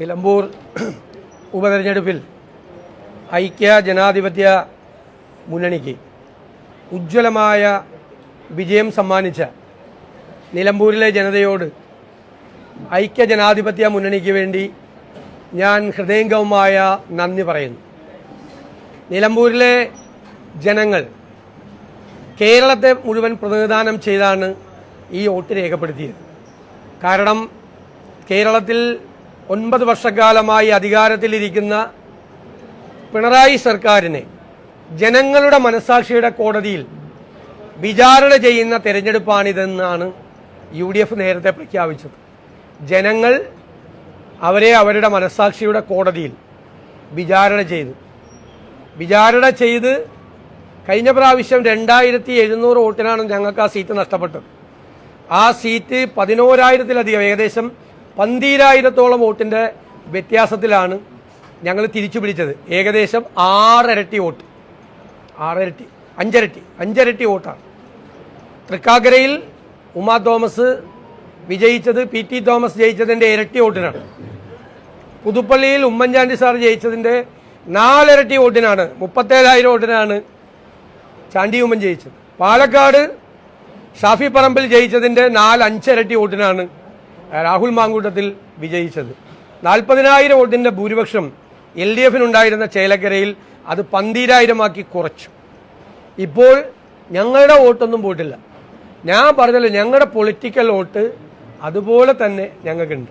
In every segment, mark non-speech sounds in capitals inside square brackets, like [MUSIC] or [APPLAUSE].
നിലമ്പൂർ [CLEARS THROAT] ഉപതെരഞ്ഞെടുപ്പിൽ ഐക്യ ജനാധിപത്യ മുന്നണിക്ക് ഉജ്ജ്വലമായ വിജയം സമ്മാനിച്ച നിലമ്പൂരിലെ ജനതയോട് ഐക്യ ജനാധിപത്യ മുന്നണിക്ക് വേണ്ടി ഞാൻ ഹൃദയംഗവുമായ നന്ദി പറയുന്നു. നിലമ്പൂരിലെ ജനങ്ങൾ കേരളത്തെ മുഴുവൻ പ്രതിനിധാനം ചെയ്താണ് ഈ വോട്ട് രേഖപ്പെടുത്തിയത്. കാരണം കേരളത്തിൽ ഒൻപത് വർഷക്കാലമായി അധികാരത്തിലിരിക്കുന്ന പിണറായി സർക്കാരിനെ ജനങ്ങളുടെ മനസാക്ഷിയുടെ കോടതിയിൽ വിചാരണ ചെയ്യുന്ന തെരഞ്ഞെടുപ്പാണിതെന്നാണ് യു ഡി എഫ് നേരത്തെ പ്രഖ്യാപിച്ചത്. ജനങ്ങൾ അവരെ അവരുടെ മനസാക്ഷിയുടെ കോടതിയിൽ വിചാരണ ചെയ്തു. വിചാരണ ചെയ്ത് കഴിഞ്ഞ പ്രാവശ്യം രണ്ടായിരത്തി എഴുന്നൂറ് വോട്ടിനാണ് ഞങ്ങൾക്ക് ആ സീറ്റ് നഷ്ടപ്പെട്ടത്. ആ സീറ്റ് പതിനോരായിരത്തിലധികം ഏകദേശം പന്തീരായിരത്തോളം വോട്ടിന്റെ വ്യത്യാസത്തിലാണ് ഞങ്ങൾ തിരിച്ചു പിടിച്ചത്. ഏകദേശം ആറരട്ടി വോട്ട്. ആറരട്ടി അഞ്ചരട്ടി അഞ്ചരട്ടി വോട്ടാണ്. തൃക്കാക്കരയിൽ ഉമാ തോമസ് വിജയിച്ചത് പി ടി തോമസ് ജയിച്ചതിന്റെ ഇരട്ടി വോട്ടിനാണ്. പുതുപ്പള്ളിയിൽ ഉമ്മൻചാണ്ടി സാർ ജയിച്ചതിന്റെ നാലിരട്ടി വോട്ടിനാണ് മുപ്പത്തേഴായിരം വോട്ടിനാണ് ചാണ്ടി ഉമ്മൻ ജയിച്ചത്. പാലക്കാട് ഷാഫി പറമ്പിൽ ജയിച്ചതിന്റെ നാല് അഞ്ചിരട്ടി വോട്ടിനാണ് രാഹുൽ മാങ്കൂട്ടത്തിൽ വിജയിച്ചത്. നാൽപ്പതിനായിരം വോട്ടിന്റെ ഭൂരിപക്ഷം എൽ ഡി എഫിനുണ്ടായിരുന്ന ചേലക്കരയിൽ അത് പന്തീരായിരമാക്കി കുറച്ചു. ഇപ്പോൾ ഞങ്ങളുടെ വോട്ടൊന്നും പോയിട്ടില്ല. ഞാൻ പറഞ്ഞല്ലോ ഞങ്ങളുടെ പൊളിറ്റിക്കൽ വോട്ട് അതുപോലെ തന്നെ ഞങ്ങൾക്കുണ്ട്.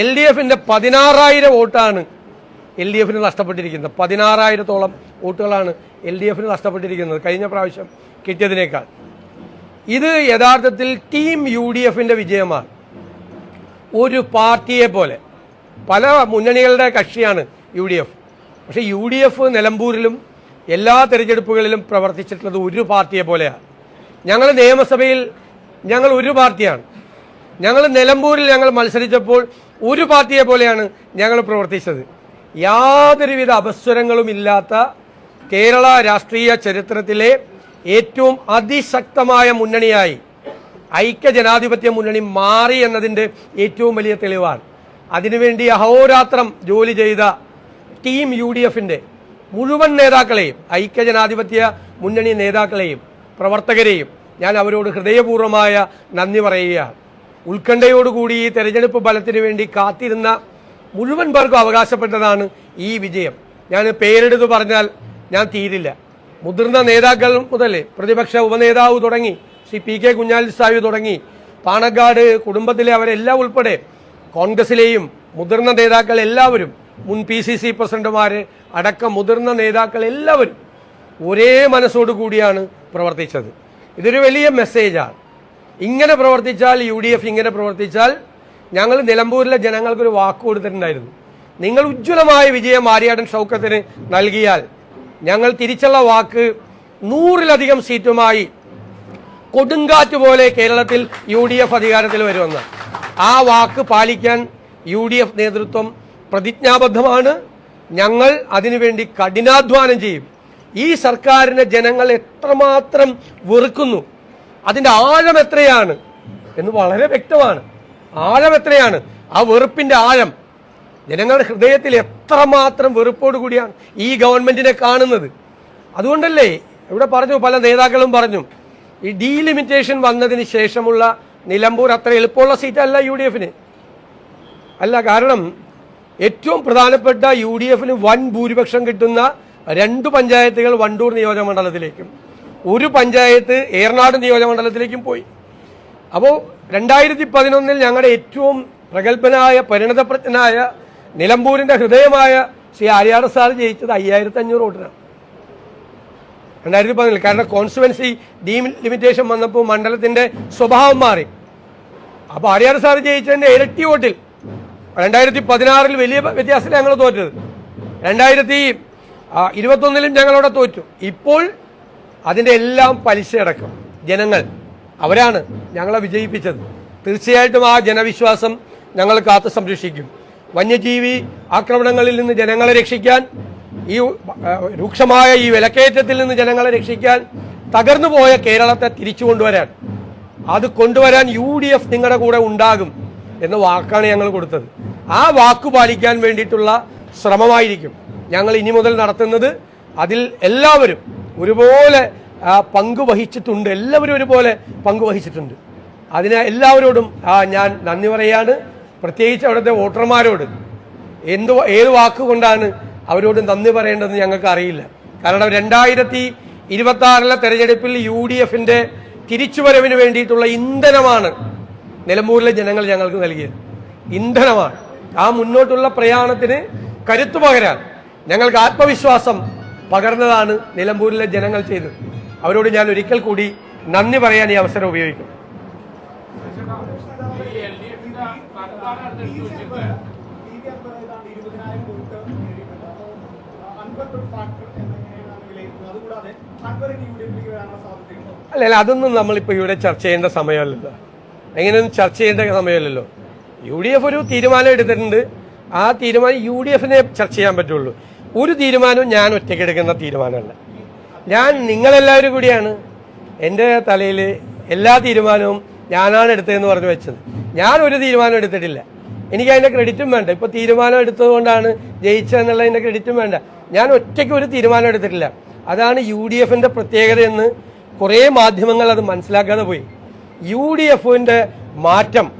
എൽ ഡി എഫിന്റെ പതിനാറായിരം വോട്ടാണ് എൽ ഡി എഫിന് നഷ്ടപ്പെട്ടിരിക്കുന്നത്. പതിനാറായിരത്തോളം വോട്ടുകളാണ് എൽ ഡി എഫിന് നഷ്ടപ്പെട്ടിരിക്കുന്നത് കഴിഞ്ഞ പ്രാവശ്യം കിട്ടിയതിനേക്കാൾ. ഇത് യഥാർത്ഥത്തിൽ ടീം യു ഡി എഫിന്റെ വിജയമാണ്. ഒരു പാർട്ടിയെ പോലെ. പല മുന്നണികളുടെ കക്ഷിയാണ് യു ഡി എഫ്. പക്ഷേ യു ഡി എഫ് നിലമ്പൂരിലും എല്ലാ തെരഞ്ഞെടുപ്പുകളിലും പ്രവർത്തിച്ചിട്ടുള്ളത് ഒരു പാർട്ടിയെ പോലെയാണ് ഞങ്ങൾ നിയമസഭയിൽ ഞങ്ങൾ ഒരു പാർട്ടിയാണ്. ഞങ്ങൾ നിലമ്പൂരിൽ ഞങ്ങൾ മത്സരിച്ചപ്പോൾ ഒരു പാർട്ടിയെ പോലെയാണ് ഞങ്ങൾ പ്രവർത്തിച്ചത്. യാതൊരുവിധ അപസ്വരങ്ങളും ഇല്ലാത്ത കേരള രാഷ്ട്രീയ ചരിത്രത്തിലെ ഏറ്റവും അതിശക്തമായ മുന്നണിയായി ഐക്യ ജനാധിപത്യ മുന്നണി മാറി എന്നതിന്റെ ഏറ്റവും വലിയ തെളിവാണ്. അതിനുവേണ്ടി അഹോരാത്രം ജോലി ചെയ്ത ടീം യു ഡി എഫിന്റെ മുഴുവൻ നേതാക്കളെയും ഐക്യ ജനാധിപത്യ മുന്നണി നേതാക്കളെയും പ്രവർത്തകരെയും ഞാൻ അവരോട് ഹൃദയപൂർവമായ നന്ദി പറയുകയാണ്. ഉത്കണ്ഠയോടുകൂടി ഈ തെരഞ്ഞെടുപ്പ് ഫലത്തിന് വേണ്ടി കാത്തിരുന്ന മുഴുവൻ പേർക്കും അവകാശപ്പെട്ടതാണ് ഈ വിജയം. ഞാൻ പേരെടുത്ത് പറഞ്ഞാൽ ഞാൻ തീരില്ല. മുതിർന്ന നേതാക്കൾ മുതൽ പ്രതിപക്ഷ ഉപനേതാവ് തുടങ്ങി ശ്രീ പി കെ കുഞ്ഞാലി തുടങ്ങി. പാണക്കാട് കുടുംബത്തിലെ അവരെല്ലാം ഉൾപ്പെടെ കോൺഗ്രസിലെയും മുതിർന്ന നേതാക്കൾ എല്ലാവരും മുൻ പി സി സി പ്രസിഡന്റുമാര് അടക്കം മുതിർന്ന നേതാക്കൾ എല്ലാവരും ഒരേ മനസ്സോടു കൂടിയാണ് പ്രവർത്തിച്ചത്. ഇതൊരു വലിയ മെസ്സേജാണ് ഇങ്ങനെ പ്രവർത്തിച്ചാൽ യു ഡി എഫ് ഇങ്ങനെ പ്രവർത്തിച്ചാൽ ഞങ്ങൾ നിലമ്പൂരിലെ ജനങ്ങൾക്കൊരു വാക്ക് കൊടുത്തിട്ടുണ്ടായിരുന്നു. നിങ്ങൾ ഉജ്ജ്വലമായ വിജയം ആര്യാടൻ ഷൗക്കത്തിന് നൽകിയാൽ ഞങ്ങൾ തിരിച്ചുള്ള വാക്ക് നൂറിലധികം സീറ്റുമായി കൊടുങ്കാറ്റ് പോലെ കേരളത്തിൽ യു ഡി എഫ് അധികാരത്തിൽ വരുമെന്ന്. ആ വാക്ക് പാലിക്കാൻ യു ഡി എഫ് നേതൃത്വം പ്രതിജ്ഞാബദ്ധമാണ്. ഞങ്ങൾ അതിനുവേണ്ടി കഠിനാധ്വാനം ചെയ്യും. ഈ സർക്കാരിനെ ജനങ്ങൾ എത്രമാത്രം വെറുക്കുന്നു. അതിന്റെ ആഴം എത്രയാണ് എന്ന് വളരെ വ്യക്തമാണ്. ആഴം എത്രയാണ്? ആ വെറുപ്പിന്റെ ആഴം. ജനങ്ങളുടെ ഹൃദയത്തിൽ എത്രമാത്രം വെറുപ്പോട് കൂടിയാണ് ഈ ഗവൺമെന്റിനെ കാണുന്നത്. അതുകൊണ്ടല്ലേ ഇവിടെ പറഞ്ഞു പല നേതാക്കളും പറഞ്ഞു ഈ ഡീലിമിറ്റേഷൻ വന്നതിന് ശേഷമുള്ള നിലമ്പൂർ അത്ര എളുപ്പമുള്ള സീറ്റല്ല യു ഡി എഫിന് അല്ല കാരണം ഏറ്റവും പ്രധാനപ്പെട്ട യു ഡി എഫിന് വൻ ഭൂരിപക്ഷം കിട്ടുന്ന രണ്ട് പഞ്ചായത്തുകൾ വണ്ടൂർ നിയോജകമണ്ഡലത്തിലേക്കും. ഒരു പഞ്ചായത്ത് ഏറനാട് നിയോജകമണ്ഡലത്തിലേക്കും പോയി. അപ്പോൾ രണ്ടായിരത്തി പതിനൊന്നിൽ ഞങ്ങളുടെ ഏറ്റവും പ്രഗത്ഭനായ പരിണതപ്രജ്ഞനായ നിലമ്പൂരിന്റെ ഹൃദയമായ ശ്രീ ആര്യാട് സാർ ജയിച്ചത് അയ്യായിരത്തി അഞ്ഞൂറ് വോട്ടിനാണ്. രണ്ടായിരത്തി പതിനൊന്നിൽ കാരണം കോൺസ്റ്റുവൻസി ഡീലിമിറ്റേഷൻ വന്നപ്പോൾ മണ്ഡലത്തിന്റെ സ്വഭാവം മാറി. അപ്പൊ ആര്യാട് സാർ ജയിച്ചതിന്റെ ഇരട്ടി വോട്ടിൽ. രണ്ടായിരത്തി പതിനാറിൽ വലിയ വ്യത്യാസത്തിൽ ഞങ്ങൾ തോറ്റത്. രണ്ടായിരത്തി ഇരുപത്തൊന്നിലും ഞങ്ങളവിടെ തോറ്റു. ഇപ്പോൾ അതിന്റെ എല്ലാം പലിശയടക്കം. ജനങ്ങൾ അവരാണ് ഞങ്ങളെ വിജയിപ്പിച്ചത്. തീർച്ചയായിട്ടും ആ ജനവിശ്വാസം ഞങ്ങൾ കാത്തു സംരക്ഷിക്കും വന്യജീവി ആക്രമണങ്ങളിൽ നിന്ന് ജനങ്ങളെ രക്ഷിക്കാൻ ഈ രൂക്ഷമായ ഈ വിലക്കയറ്റത്തിൽ നിന്ന് ജനങ്ങളെ രക്ഷിക്കാൻ തകർന്നു പോയ കേരളത്തെ തിരിച്ചു കൊണ്ടുവരാൻ. അത് കൊണ്ടുവരാൻ യു ഡി എഫ് നിങ്ങളുടെ കൂടെ ഉണ്ടാകും എന്ന വാക്കാണ് ഞങ്ങൾ കൊടുത്തത്. ആ വാക്കു പാലിക്കാൻ വേണ്ടിയിട്ടുള്ള ശ്രമമായിരിക്കും ഞങ്ങൾ ഇനി മുതൽ നടത്തുന്നത്. അതിൽ എല്ലാവരും ഒരുപോലെ പങ്കുവഹിച്ചിട്ടുണ്ട്. എല്ലാവരും ഒരുപോലെ പങ്കുവഹിച്ചിട്ടുണ്ട്. അതിന് എല്ലാവരോടും ഞാൻ നന്ദി പറയാണ്. പ്രത്യേകിച്ച് അവിടുത്തെ വോട്ടർമാരോട്. എന്ത് ഏത് വാക്കുകൊണ്ടാണ് അവരോട് നന്ദി പറയേണ്ടതെന്ന് ഞങ്ങൾക്ക് അറിയില്ല കാരണം രണ്ടായിരത്തി ഇരുപത്തി ആറിലെ തെരഞ്ഞെടുപ്പിൽ യു ഡി എഫിന്റെ തിരിച്ചുവരവിന് വേണ്ടിയിട്ടുള്ള ഇന്ധനമാണ് നിലമ്പൂരിലെ ജനങ്ങൾ ഞങ്ങൾക്ക് നൽകിയത് ഇന്ധനമാണ് ആ മുന്നോട്ടുള്ള പ്രയാണത്തിന് കരുത്തു പകരാൻ ഞങ്ങൾക്ക് ആത്മവിശ്വാസം പകർന്നതാണ് നിലമ്പൂരിലെ ജനങ്ങൾ ചെയ്തത് അവരോട് ഞാൻ ഒരിക്കൽ കൂടി നന്ദി പറയാൻ ഈ അവസരം ഉപയോഗിക്കും അല്ല അല്ല അതൊന്നും നമ്മളിപ്പോൾ ഇവിടെ ചർച്ച ചെയ്യേണ്ട സമയമല്ലല്ലോ. എങ്ങനെയൊന്നും ചർച്ച ചെയ്യേണ്ട സമയമല്ലല്ലോ. യു ഡി എഫ് ഒരു തീരുമാനം എടുത്തിട്ടുണ്ട്. ആ തീരുമാനം യു ഡി എഫിനെ ചർച്ച ചെയ്യാൻ പറ്റുള്ളൂ. ഒരു തീരുമാനവും ഞാൻ ഒറ്റയ്ക്ക് എടുക്കുന്ന തീരുമാനമല്ല. ഞാൻ നിങ്ങളെല്ലാവരും കൂടിയാണ് എന്റെ തലയിൽ എല്ലാ തീരുമാനവും ഞാനാണ് എടുത്തതെന്ന് പറഞ്ഞു വെച്ചത്. ഞാൻ ഒരു തീരുമാനം എടുത്തിട്ടില്ല. എനിക്ക് അതിന്റെ ക്രെഡിറ്റും വേണ്ട. ഇപ്പൊ തീരുമാനം എടുത്തതുകൊണ്ടാണ് ജയിച്ചതെന്നുള്ളതിന്റെ ക്രെഡിറ്റും വേണ്ട. ഞാൻ ഒറ്റയ്ക്ക് ഒരു തീരുമാനം എടുത്തിട്ടില്ല. അതാണ് യു ഡി എഫിന്റെ പ്രത്യേകതയെന്ന് കുറേ മാധ്യമങ്ങൾ അത് മനസ്സിലാക്കാതെ പോയി. യു ഡി എഫിന്റെ മാറ്റം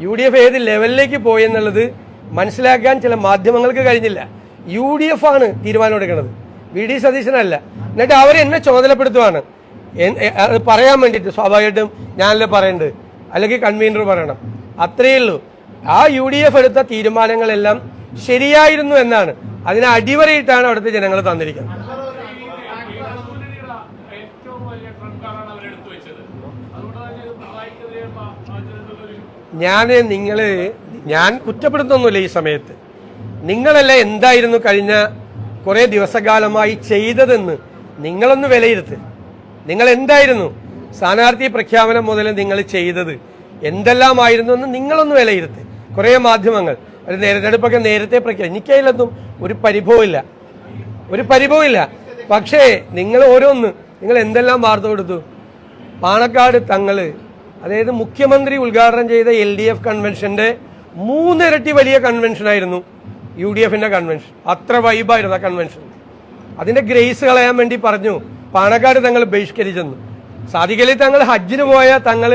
യു ഡി എഫ് ഏത് ലെവലിലേക്ക് പോയി എന്നുള്ളത് മനസ്സിലാക്കാൻ ചില മാധ്യമങ്ങൾക്ക് കഴിഞ്ഞില്ല. യു ഡി എഫ് ആണ് തീരുമാനം എടുക്കുന്നത്. വി ഡി സതീശനല്ല. എന്നിട്ട് അവരെന്നെ ചുമതലപ്പെടുത്തുവാണ്. എൻ- അത് പറയാൻ വേണ്ടിയിട്ട് സ്വാഭാവികമായിട്ടും ഞാനല്ലേ പറയേണ്ടത്? അല്ലെങ്കിൽ കൺവീനർ പറയണം. അത്രയേ ഉള്ളൂ. ആ യു ഡി എഫ് എടുത്ത തീരുമാനങ്ങളെല്ലാം ശരിയായിരുന്നു എന്നാണ്. അതിനെ അടിവരയിട്ടാണ് അവിടുത്തെ ജനങ്ങൾ തന്നിരിക്കുന്നത്. ഞാൻ നിങ്ങൾ ഞാൻ കുറ്റപ്പെടുത്തൊന്നുമില്ല ഈ സമയത്ത്. നിങ്ങളല്ല എന്തായിരുന്നു കഴിഞ്ഞ കുറേ ദിവസകാലമായി ചെയ്തതെന്ന് നിങ്ങളൊന്ന് വിലയിരുത്ത്. നിങ്ങൾ എന്തായിരുന്നു? സ്ഥാനാർത്ഥി പ്രഖ്യാപനം മുതൽ നിങ്ങൾ ചെയ്തത്. എന്തെല്ലാമായിരുന്നു എന്ന് നിങ്ങളൊന്ന് വിലയിരുത്ത്. കുറേ മാധ്യമങ്ങൾ. ഒരു തെരഞ്ഞെടുപ്പൊക്കെ നേരത്തെ പ്രഖ്യാപിച്ചു എനിക്കതിലൊന്നും ഒരു പരിഭവമില്ല ഒരു പരിഭവമില്ല പക്ഷേ നിങ്ങൾ ഓരോന്ന് നിങ്ങൾ എന്തെല്ലാം വാർത്ത കൊടുത്തു? പാണക്കാട് തങ്ങൾ അതായത് മുഖ്യമന്ത്രി ഉദ്ഘാടനം ചെയ്ത എൽ ഡി എഫ് കൺവെൻഷന്റെ മൂന്നിരട്ടി വലിയ കൺവെൻഷനായിരുന്നു യു ഡി എഫിന്റെ കൺവെൻഷൻ അത്ര വൈബായിരുന്നു ആ കൺവെൻഷൻ അതിന്റെ ഗ്രേസ് കളയാൻ വേണ്ടി പറഞ്ഞു പാണക്കാട് തങ്ങൾ ബഹിഷ്കരിച്ചെന്ന്. സാധിക്കലി തങ്ങൾ ഹജ്ജിന് പോയ തങ്ങൾ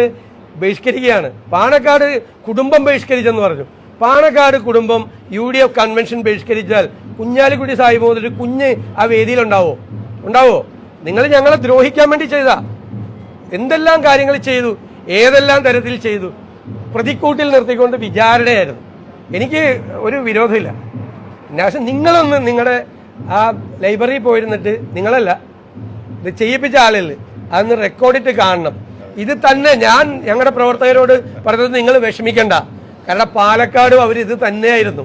ബഹിഷ്കരിക്കുകയാണ്. പാണക്കാട് കുടുംബം ബഹിഷ്കരിച്ചെന്ന് പറഞ്ഞു. പാണക്കാട് കുടുംബം യു ഡി എഫ് കൺവെൻഷൻ ബഹിഷ്കരിച്ചാൽ കുഞ്ഞാലിക്കുട്ടി സാഹിബ് മുതൽ കുഞ്ഞ് ആ വേദിയിലുണ്ടാവോ ഉണ്ടാവോ? നിങ്ങൾ ഞങ്ങളെ ദ്രോഹിക്കാൻ വേണ്ടി ചെയ്താ. എന്തെല്ലാം കാര്യങ്ങൾ ചെയ്തു? ഏതെല്ലാം തരത്തിൽ ചെയ്തു? പ്രതിക്കൂട്ടിൽ നിർത്തിക്കൊണ്ട് വിചാരണയായിരുന്നു. എനിക്ക് ഒരു വിരോധമില്ല. പക്ഷെ നിങ്ങളൊന്ന് നിങ്ങളുടെ ആ ലൈബ്രറിയിൽ പോയിരുന്നിട്ട് നിങ്ങളല്ല ഇത് ചെയ്യിപ്പിച്ച ആളല്ലേ? അതൊന്ന് റെക്കോർഡിട്ട് കാണണം. ഇത് തന്നെ ഞാൻ ഞങ്ങളുടെ പ്രവർത്തകരോട് പറഞ്ഞത് നിങ്ങൾ വിഷമിക്കണ്ട. കാരണം പാലക്കാടും അവർ ഇത് തന്നെയായിരുന്നു.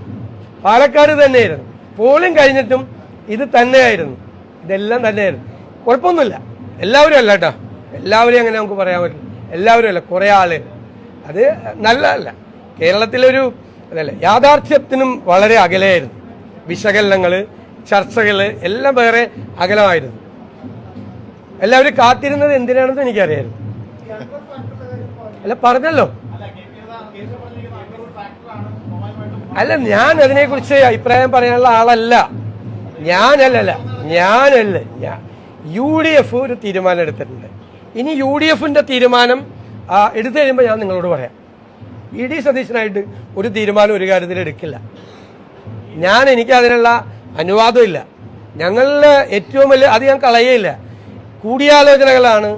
പാലക്കാട് തന്നെയായിരുന്നു. പോളിംഗ് കഴിഞ്ഞിട്ടും ഇത് തന്നെയായിരുന്നു. ഇതെല്ലാം തന്നെയായിരുന്നു. കുഴപ്പമൊന്നുമില്ല. എല്ലാവരും അല്ല കേട്ടോ എല്ലാവരും അങ്ങനെ നമുക്ക് പറയാൻ പറ്റില്ല. എല്ലാവരും അല്ല. കുറേ ആൾ. അത് നല്ലതല്ല കേരളത്തിലൊരു അതല്ല യാഥാർത്ഥ്യത്തിനും വളരെ അകലെയായിരുന്നു. വിശകലനങ്ങൾ ചർച്ചകൾ എല്ലാം വേറെ അകലമായിരുന്നു. എല്ലാവരും കാത്തിരുന്നത് എന്തിനാണെന്ന് എനിക്കറിയായിരുന്നു. അല്ല പറഞ്ഞല്ലോ. അല്ല ഞാൻ അതിനെക്കുറിച്ച് അഭിപ്രായം പറയാനുള്ള ആളല്ല. ഞാനല്ലല്ല. ഞാനല്ല. ഞാൻ യു ഡി എഫ് ഒരു തീരുമാനം എടുത്തിട്ടുണ്ട്. ഇനി യു ഡി എഫിന്റെ തീരുമാനം എടുത്തു കഴിയുമ്പോൾ ഞാൻ നിങ്ങളോട് പറയാം. ഇ ഡി സതീശനായിട്ട് ഒരു തീരുമാനം ഒരു കാര്യത്തിൽ എടുക്കില്ല. ഞാൻ എനിക്ക് അതിനുള്ള അനുവാദമില്ല. ഞങ്ങളുടെ ഏറ്റവും വലിയ അത് ഞാൻ കളയേയില്ല. കൂടിയാലോചനകളാണ്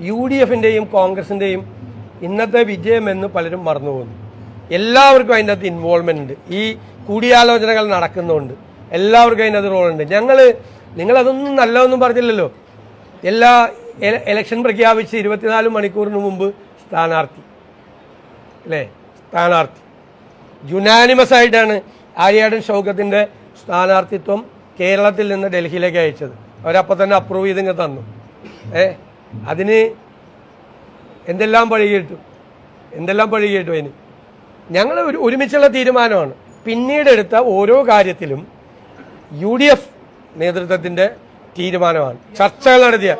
യു ഡി എഫിന്റെയും കോൺഗ്രസിന്റെയും ഇന്നത്തെ വിജയമെന്ന് പലരും മറന്നുപോകുന്നു. എല്ലാവർക്കും അതിന്റെ അകത്ത് ഇൻവോൾവ്മെന്റ് ഉണ്ട്. ഈ കൂടിയാലോചനകൾ നടക്കുന്നുണ്ട് എല്ലാവർക്കും അതിന്റെ അത് റോളുണ്ട് ഞങ്ങൾ നിങ്ങളതൊന്നും നല്ലതൊന്നും പറഞ്ഞില്ലല്ലോ. എല്ലാ എലക്ഷൻ പ്രഖ്യാപിച്ച് ഇരുപത്തിനാല് മണിക്കൂറിന് മുമ്പ് സ്ഥാനാർത്ഥി. അല്ലേ? സ്ഥാനാർത്ഥി. യുനാനിമസ് ആയിട്ടാണ് ആര്യാടൻ ഷൗക്കത്തിന്റെ സ്ഥാനാർത്ഥിത്വം കേരളത്തിൽ നിന്ന് ഡൽഹിയിലേക്ക് അയച്ചത്. അവരപ്പോൾ തന്നെ അപ്രൂവ് ചെയ്തിങ്ങ് തന്നു. ഏ? അതിന് എന്തെല്ലാം പഴി എന്തെല്ലാം പഴി കേട്ടു അതിന്? ഞങ്ങൾ ഒരു ഒരുമിച്ചുള്ള തീരുമാനമാണ്. പിന്നീട് എടുത്ത ഓരോ കാര്യത്തിലും യു ഡി എഫ് നേതൃത്വത്തിന്റെ തീരുമാനമാണ്. ചർച്ചകൾ നടത്തിയ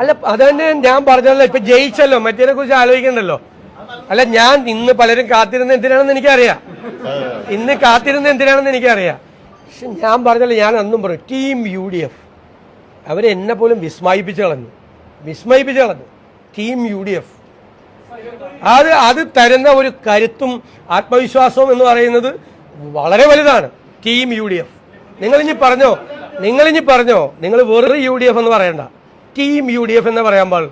അല്ല അത് തന്നെ ഞാൻ പറഞ്ഞല്ലോ ഇപ്പൊ ജയിച്ചല്ലോ. മറ്റേനെ കുറിച്ച് ആലോചിക്കണ്ടല്ലോ. അല്ല ഞാൻ ഇന്ന് പലരും കാത്തിരുന്ന എന്തിനാണെന്ന് എനിക്കറിയാം. ഇന്ന് കാത്തിരുന്ന എന്തിനാണെന്ന് എനിക്കറിയാം. പക്ഷെ ഞാൻ പറഞ്ഞല്ലോ ഞാൻ അന്നും പറയും ടീം യു ഡി എഫ് അവരെന്നെ പോലും വിസ്മയിപ്പിച്ച് കളഞ്ഞു വിസ്മയിപ്പിച്ച് കളഞ്ഞു ടീം യു ഡി എഫ് അത് അത് തരുന്ന ഒരു കരുത്തും ആത്മവിശ്വാസവും എന്ന് പറയുന്നത് വളരെ വലുതാണ്. ടീം യു ഡി എഫ് നിങ്ങളിഞ്ഞി പറഞ്ഞോ? നിങ്ങളിഞ്ഞി പറഞ്ഞോ? നിങ്ങൾ വെറുതെ യു ഡി എഫ് എന്ന് പറയണ്ട. ടീം യു ഡി എഫ് എന്ന് പറയാൻ പാടുള്ളൂ